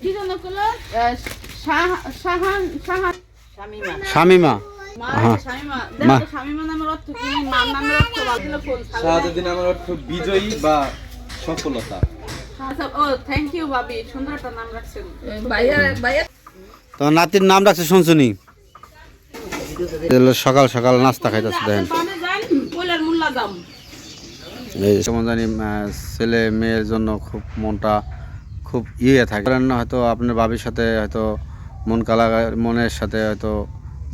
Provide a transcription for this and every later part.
কি জন্য করল? শাহান শাহান শামিমা। বিজয়ী বা সফলতা। আচ্ছা, ও থ্যাংক ইউ ভাবি। সুন্দর একটা নাম রাখছেন। তো নাতির নাম রাখছে শুনছুনি? সকাল সকাল নাস্তা খাইতেছে দেখেন। কেমন জানি ছেলে মেয়ের জন্য খুব মনটা খুব ইয়ে থাকে। ধরেন হয়তো আপনার বাবির সাথে হয়তো মন কালা মনের সাথে হয়তো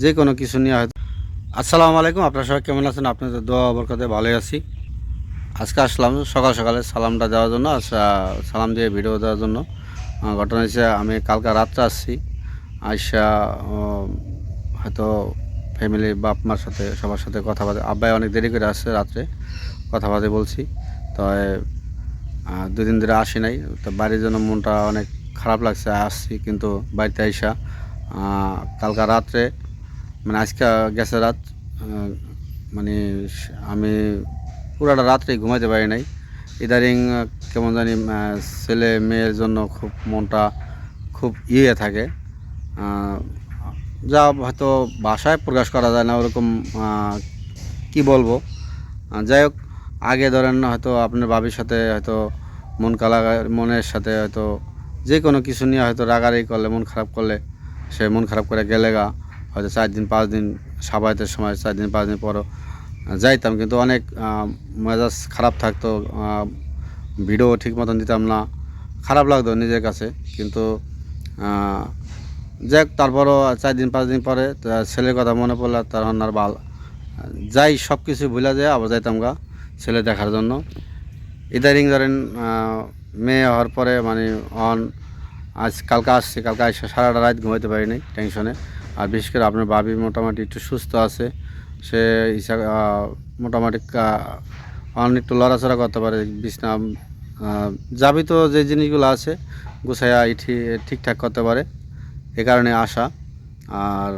যে কোনো কিছু নিয়ে হয়তো। আসসালামু আলাইকুম, আপনার সবাই কেমন আছেন? আপনাদের দোয়া বরকতে ভালোই আছি। আজকে আসলাম সকাল সকালে সালামটা দেওয়ার জন্য সালাম দিয়ে ভিডিও দেওয়ার জন্য। ঘটনা হচ্ছে আমি কালকে রাত্রে আসছি, আইসা হয়তো ফ্যামিলি বাপ মার সাথে, সবার সাথে কথা বলে আব্বাই অনেক দেরি করে আসছে রাত্রে, কথা বাদে বলছি। তো দুদিন ধরে আসি নাই। তো বাড়ির জন্য মনটা অনেক খারাপ লাগছে, আসছি কিন্তু বাড়িতে আইসা। কালকা রাত্রে মানে আজকে গেছে রাত মানে আমি পুরাটা রাত্রে ঘুমাইতে পারি নাই। ইদারিং কেমন জানি ছেলে মেয়ের জন্য খুব মনটা খুব ইয়ে থাকে। যা হয়তো ভাষায় প্রকাশ করা যায় না, ওরকম কি বলব? যাই হোক, আগে ধরেন হয়তো আপনার বাবির সাথে হয়তো মন কালা মনের সাথে হয়তো যে কোনো কিছু নিয়ে হয়তো রাগারাগি করলে, মন খারাপ করলে সে মন খারাপ করে গেলে গা, হয়তো চার দিন, পাঁচ দিন সাবাইতের সময় চার দিন, পাঁচ দিন পরও যাইতাম। কিন্তু অনেক মেজাজ খারাপ থাকতো ভিডিও ঠিক মতন দিতাম না, খারাপ লাগতো নিজের কাছে। কিন্তু যাই তারপরও চার দিন, পাঁচ দিন পরে ছেলের কথা মনে পড়লে তখন আর ভালো যাই সব কিছু ভুলে যায়, আবার যাইতাম গা ছেলে দেখার জন্য। ইদারিং ধরেন মেয়ে হওয়ার পরে মানে অন আজ কালকে আসছে কালকে আসছে সারাটা রাত ঘুমাইতে পারিনি টেনশনে আর বিশেষ করে আপনার বাবি মোটামুটি একটু সুস্থ আছে, সে হিসাব মোটামুটি অন একটু লড়াচড়া করতে পারে, বিছনা যাবি তো যে জিনিসগুলো আছে, গুছাইয়া ঠিকঠাক করতে পারে, এ কারণে আসা। আর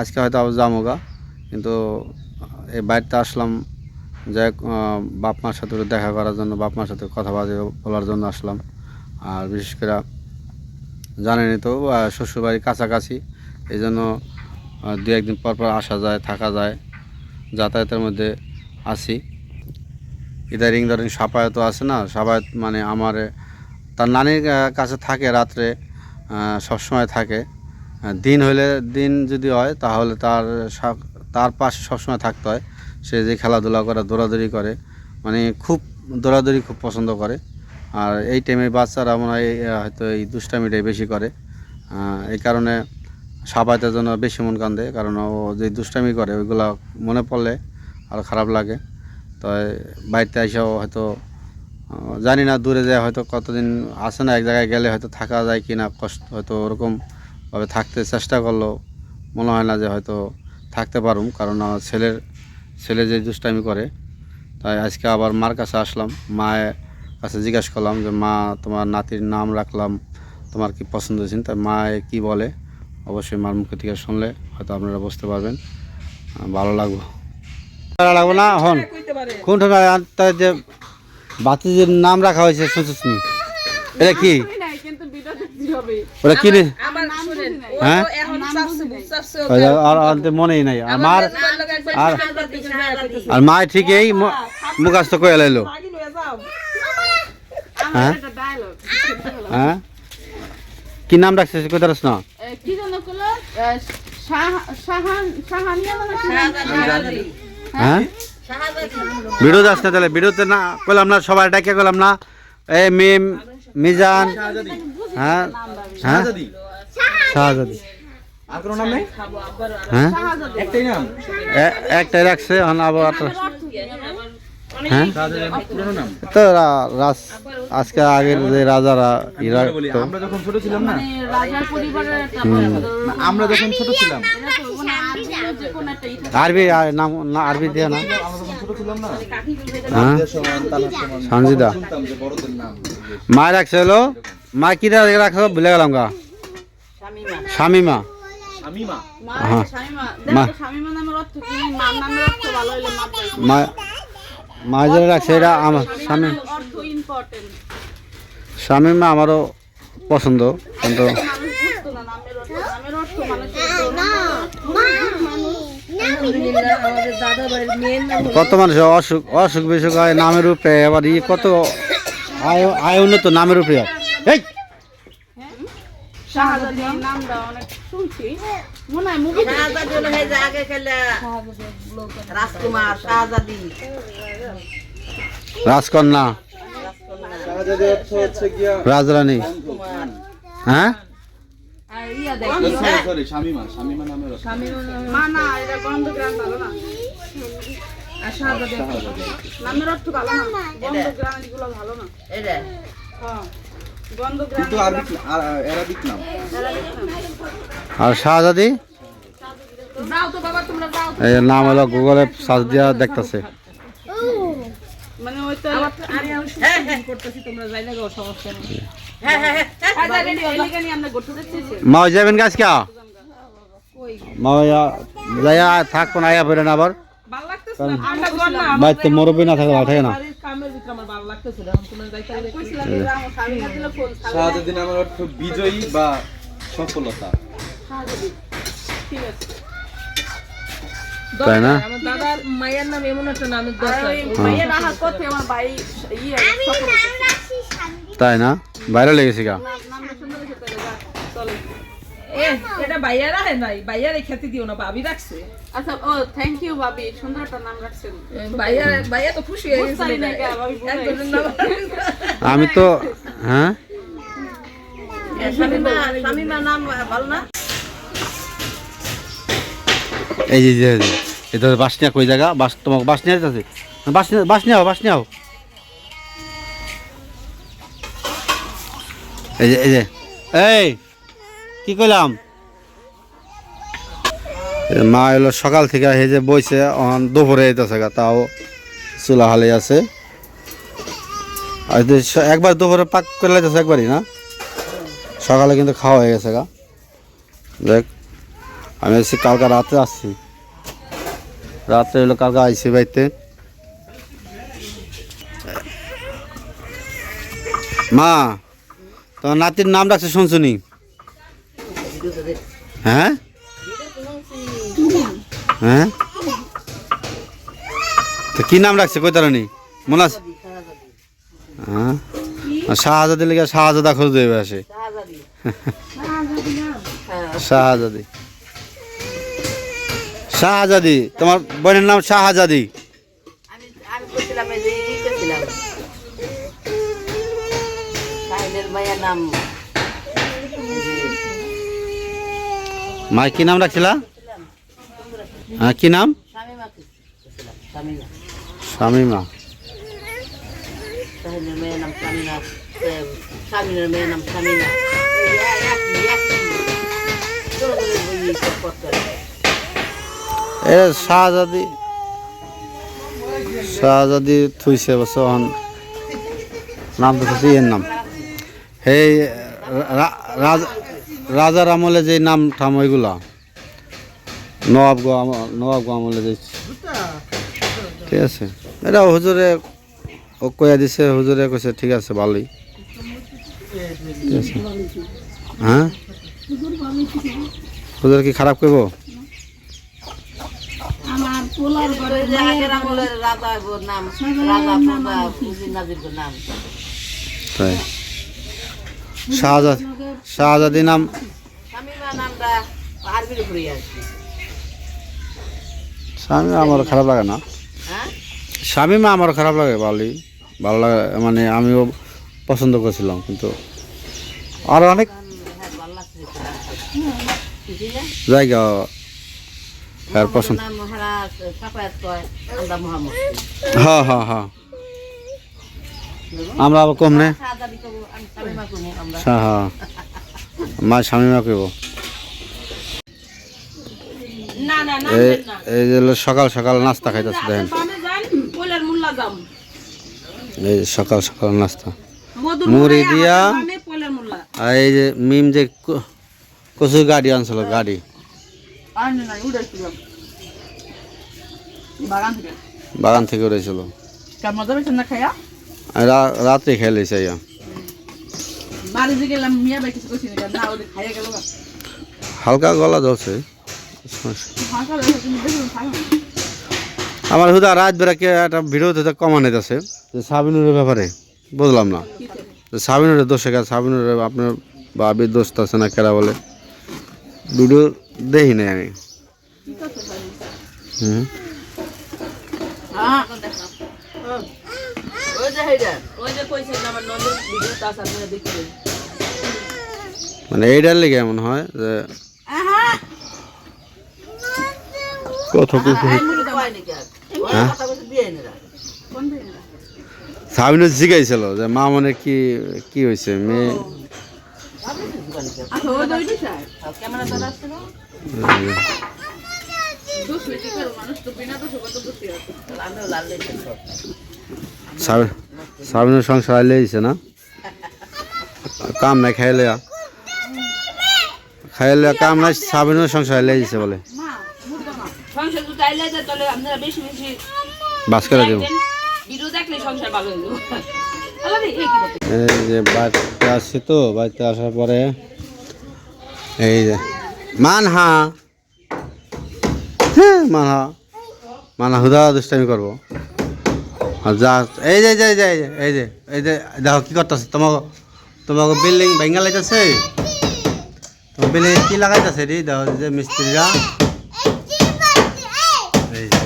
আজকে হয়তো আবার যামোগা, কিন্তু এই বাড়িতে আসলাম যাই বাপ মার সাথে দেখা করার জন্য বাপ মার সাথে কথা বলার জন্য আসলাম। আর বিশেষ করে জানেনই তো শ্বশুরবাড়ির কাছাকাছি এই জন্য দু একদিন পর পর আসা যায়, থাকা যায়, যাতায়াতের মধ্যে আসি ইদারিং ধরেন সাপায়ত আছে না, সাপায়ত মানে আমার, তার নানির কাছে থাকে রাত্রে সবসময় থাকে। দিন হলে দিন যদি হয়, তাহলে তার তার পাশে সবসময় থাকতে হয়। সে যে খেলাধুলা করে, দৌড়াদৌড়ি করে মানে খুব দৌড়াদৌড়ি খুব পছন্দ করে। আর এই টাইমে বাচ্চারা মনে হয় হয়তো এই দুষ্টামিটাই বেশি করে। এই কারণে সাবাইতের জন্য বেশি মন কান্দে, কারণ ও যে দুষ্টামি করে, ওইগুলো মনে পড়লে আরও খারাপ লাগে। তো বাড়িতে এসেও হয়তো জানি না দূরে যায়, হয়তো কতদিন আসে না, এক জায়গায় গেলে হয়তো থাকা যায় কি না কষ্ট, হয়তো ওরকমভাবে থাকতে চেষ্টা করলেও মনে হয় না যে হয়তো থাকতে পারুম, কারণ ছেলের ছেলে যে দুষ্টামি করে তাই আজকে আবার মার কাছে আসলাম। মায়ের কাছে জিজ্ঞেস করলাম যে মা তোমার নাতির নাম রাখলাম তোমার কি পছন্দ হয়েছে? তাই মা কি বলে? অবশ্যই মার মুখে থেকে শুনলে হয়তো আপনারা বুঝতে পারবেন। ভালো লাগবো। ভালো লাগবো না? হন। কোনটা তার যে বাতিজির নাম রাখা হয়েছে শুনছিস এটা কি? ওটা কি হ্যাঁ? আর আর মনেই নাই। আমার আর আর মা ঠিকই মুখাস্ত করে লাইলো। হ্যাঁ? হ্যাঁ? কি নাম রাখছে কোথায় না? কি জন্য করল আহ, শাহান শাহানিয়া মানে হ্যাঁ? ভিডিও যাস না তাহলে? ভিডিওতে না করলাম না সবাই ডাকে করলাম না। এ মিম মিজান। হ্যাঁ? হ্যাঁ? শাহজাদি। আর কোনো নাম নেই হ্যাঁ? একটাই নাম? একটাই রাখছে এখন আবার একটা- হ্যাঁ তো রা- রাজ আজকে আগের যে রাজারা ইরা আমরা যখন ছোট ছিলাম না মানে রাজার পরিবারের একটা বংশধর। না, আমরা যখন ছোট ছিলাম। তো মানে আরবিরও যে কোনো একটা ই থাকে। আরবি আর নাম না আরবি দিয়ে না। হ্যাঁ? সঞ্জিদা। শুনতাম যে বড়দের নাম। মা রাখছে হলো মা কি রাখছো ভুলে গেলাম গা। শামিমা। মা মা। মা। মা। মা মা যেটা রাখছে এটা আমার স্বামী অর্থ important। শামিমা আমারও পছন্দ কিন্তু কত মানুষ অসুখ অসুখ বিসুখ হয় নামের উপরে আবার ই কত আয় আয় উন্নত নামের উপরে এই শাহজাদি নামটা অনেক শুনছি। মনে হয় মুভি শাহজাদি হলো সেই যে আগে খেলে রাজকুমার শাহজাদি। রাজকন্যা। শাহজাদি অর্থ হচ্ছে গিয়া রাজরানী। হ্যাঁ? আর দেখ। সরি শামিমা শামিমা নামের অর্থ ভালো না। আর শাহজাদি। নামের অর্থ ভালো না। গন্ধ গ্রাম ভালো না। কিন্তু আরবিক আর অ্যারাবিক নাম? আর শাহজাদি? যাও তো বাবা তোমরা যাও এই নাম হলো গুগলে সার্চ দিয়া দেখতেছে। মানে ওই তো আমি আমি শুটিং করতেছি তোমরা যাই না গো সমস্যা নেই। হ্যাঁ হ্যাঁ হ্যাঁ মা যাবেন গাছ কে মা যাইয়া থাকব না আয়া বেরোন আবার। বাড়িতে মুরব্বী না থাকলে ভালো থাকে না। আমার ভালো লাগতেছে না। তোমরা যাইতে পারলে কইছিলাম যে গ্রাম স্বামী না দিলে ফোন শাহজাদি নামের অর্থ বিজয়ী বা সফলতা। ঠিক আছে তাই না? আমার দাদার মায়ের নাম এমন একটা নামের দরকার আমার ভাই ইয়ে তাই না? বাইরে লেগেছি গা। নামটা সুন্দর হয়েছে তাহলে চলো এ এটা বাইয়ারা হে নাই। বাইয়ারে খেতে দিও না ভাবি রাখছে। আচ্ছা ও থ্যাংক ইউ ভাবি। সুন্দর একটা নাম রাখছেন। বাইয়া বাইয়া তো খুশি হয়ে নাম আমি তো হ্যাঁ? শামিমা শামিমা নাম ভালো না? এই যে এটা বাস নিয়া কই জায়গা? বাস তোমাকে বাস নিয়ে যেতেছে বাস নিয়ে বাস নিয়ে বাস নিয়ে এই যে এই যে এই কি কইলাম? মা এলো সকাল থেকে এই যে বইছে, অন দুপুরে যেতেছে তাও চুলা হালে আছে। আর একবার দুপুরে পাক করে লাইতেছে একবারই, না? সকালে কিন্তু খাওয়া হয়ে গেছে গা। দেখ, আমি এসেছি কালকে রাতে আসছি। রাত্রে হলো কালকে আইসি বাড়িতে। মা, তোমার নাতির নাম ডাকছে শুনছুনি? হ্যাঁ? হ্যাঁ? তো কি নাম রাখছে? কই তারানি? মনে আছে? হ্যাঁ? শাহজাদি লেগে শাহজাদা খোঁজ দেবে আসে। শাহজাদি শাহজাদি। শাহজাদি। তোমার বোনের নাম শাহজাদি। মা, কি নাম রাখছিলা হ্যাঁ কি নাম? শামিমা। এ, শাহজাদি। শাহজাদি থুইছে বছর নাম তো এর নাম। রা- রাজ- রাজার আমলে যে নাম ঠাম ওইগুলা। নবাব গো আম- নবাব গো আমলে যে ঠিক আছে। এটা হুজুরে ও কয়া দিছে হুজুরে কইছে ঠিক আছে ভালোই। ঠিক আছে। হ্যাঁ? হুজুর কি খারাপ করব ওই শাহজাদ নাম। স্বামী আমার খারাপ লাগে না। হ্যাঁ? স্বামী মা আমার খারাপ লাগে ভালোই। ভালো লাগে মানে আমিও পছন্দ করছিলাম কিন্তু আর অনেক জায়গা আর পছন্দ। হ্যাঁ হ্যাঁ হ্যাঁ। আমরা আবার কম নে হ্যাঁ হ্যাঁ। মা স্বামী মা কইব। না না না এই এই যে সকাল সকাল নাস্তা খাইতেছে দেখেন। এই যে সকাল সকাল নাস্তা। মুড়ি দিয়া আর এই যে মিম যে কচুর গাড়ি আনছিল গাড়ি। বাগান থেকে। উঠেছিল মজা পেয়েছেন না খাইয়া রাত্রে গেল হালকা গলা না। আমার হুদা রাত বেড়াকে একটা ভিডিওতে তো কমা নিতেছে যে সাবিনুরের ব্যাপারে। বুঝলাম না। যে সাবিনুরের দোষে গেছে সাবিনুরের আপনার বাবির দোষ আছে না কেরা বলে। ভিডিও দেখি নাই আমি। হুম। মানে এইটার লেগে এমন হয় যে কত কিছু। হ্যাঁ? জিগাইছিল যে মা মনে কি কি হয়েছে মেয়ে? মানুষ তো বিনা সব সাবিন সাবিনের সংসার আইলে দিছে না? কাম নাই খাইলে খাইলে কাম নাই সাবিনের সংসার আইলে দিছে বলে। বাস করে দেব। এই যে বাড়িতে আসছি তো বাড়িতে আসার পরে এই যে মানহা। হ্যাঁ মানহা। মানহা হুদা দুষ্টামি করব। যা এই যে এই যে এই যে এই যে এই যে দেখো কি করতেছে? তোমাকে তোমাকে বিল্ডিং ভেঙে লাইতেছে তোমার বিল্ডিং কি লাগাইতেছে রে? দেখো যে মিস্ত্রিরা। এই যে।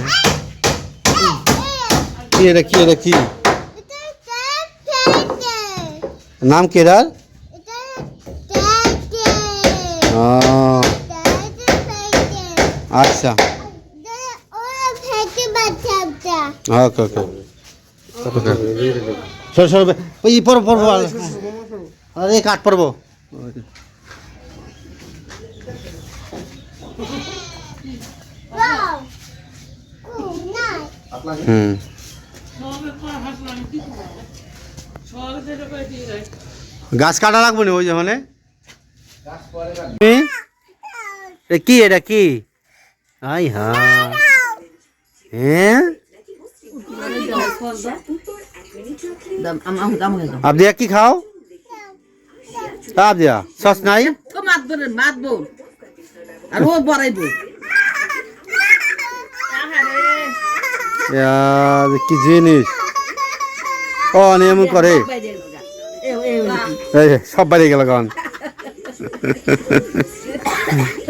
কি এটা কি এটা কি? নাম কি এটার? আচ্ছা। ওকে ওকে। সর সর ওই পড়ো পড়ব আরে কাঠ পড়ব হুম গাছ কাটা লাগবে না ওই যেখানে এ কি এটা কি? আই হ্যাঁ। হ্যাঁ? আপ দিয়া কি খাও? আপ দিয়া সস নাই? ও মাতবো রে মাতবো। আর ও বড়াইবো। ইয়া, যে কি জিনিস? ও এমন করে। এই সব বাড়ি গেল কখন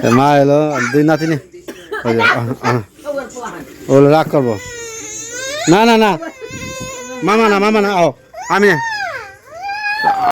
এ মা এলো দুই নাতিনি। ওগুলো রাগ করব। না না না। মামা না মামা না আও। আমি